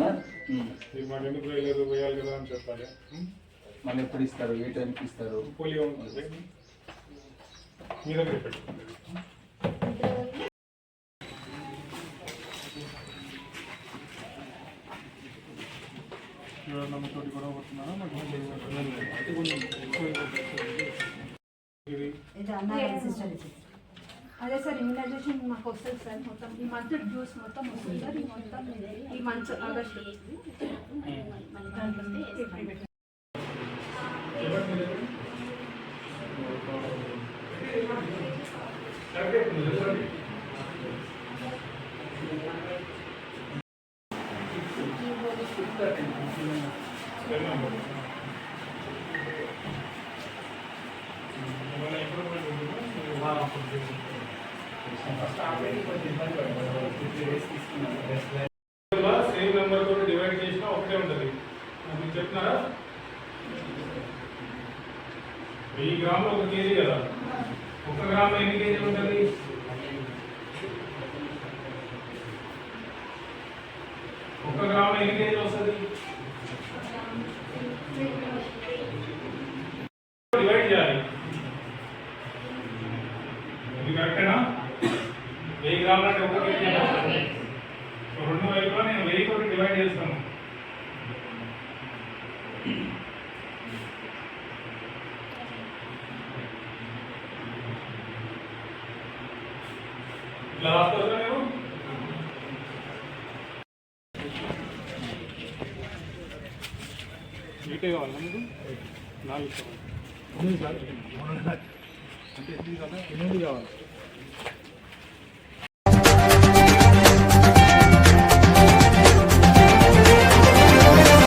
మరి కదా అని చెప్పాలి. మళ్ళీ ఎప్పుడు ఇస్తారు? ఏ టైంకి ఇస్తారు? పోలియో ఉంటుంది. మీ దగ్గర పెట్టుకుంటుంది నమ్మతోటి ఇది అదే సార్ ఇమ్యునైజేషన్ మాకు వస్తుంది సార్ మొత్తం. ఈ మంత్ జ్యూస్ మొత్తం వస్తుంది సార్ ఈ మొత్తం ఈ మంత్ ఆగస్టు ఏమైనా ఇంప్రూవ్మెంట్ సేమ్ నెంబర్ తోటి డివైడ్ చేసినా ఒకటే ఉంటుంది. మీకు చెప్తున్నారా? వెయ్యి గ్రాములు ఒక కేజీ కదా? ఒక గ్రామ్ ఎన్ని కేజీలు ఉంటుంది? ఒక గ్రామ్ ఎన్ని కేజీలు వస్తుంది డివైడ్ చేయాలి ఇది కరెక్టేనా వెయ్యి గ్రాములు అంటే ఒక కేజీ రెండు వైపులా నేను వెయ్యి తోటి డివైడ్ చేస్తాను. ఇట్లా రాసుకోవచ్చా కావాలా మీకు నాలుగు కావాలి? ఎనిమిది కావాలి.